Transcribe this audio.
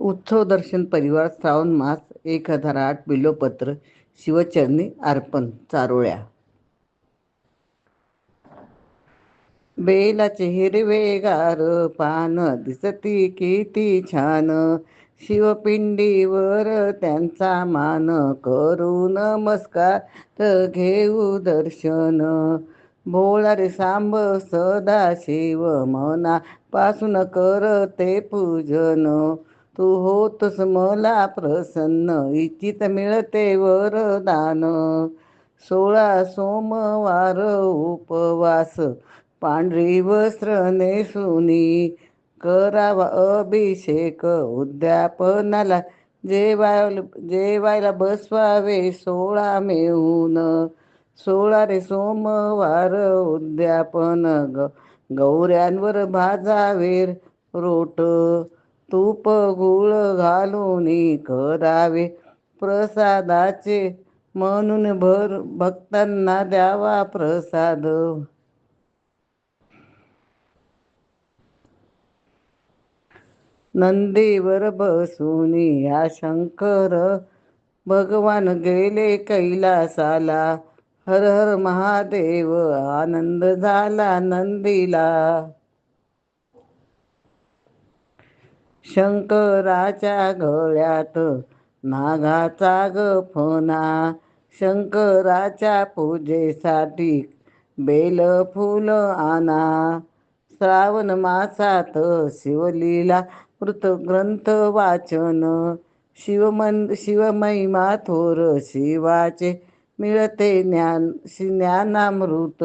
उत्सव दर्शन परिवार श्रावण मास एक हजार आठ बिलोपत्र शिवचरणी अर्पण चारोळ्या. बेलाचे हिरवेगार पान दिसती किती छान. शिवपिंडीवर त्यांचा मान करू नमस्कार घेऊ दर्शन. भोळारे सांब सदा शिव मनापासून करते पूजन. तू होतस मला प्रसन्न. इच्छित मिळते वरदान सोळा सोमवार उपवास. पांढरी वस्त्र नेसुनी करावा अभिषेक. उद्यापनाला जेवायला जेवायला बसवावे सोळा मेहून. सोळा रे सोमवार उद्यापन. ग गौऱ्यांवर भाजावेर रोट. तूप गुळ घालून करावे प्रसादाचे म्हणून भर भक्तांना द्यावा प्रसाद. नंदीवर बसून या शंकर भगवान गेले कैलासाला. हर हर महादेव आनंद झाला नंदीला. शंकराच्या गळ्यात नागाचा ग शंकराच्या पूजेसाठी बेल फुल आणा. श्रावण मासात शिवलीला ग्रंथ वाचन. शिवमन शिवमहिमा थोर शिवाचे मिळते ज्ञान ज्ञानामृत.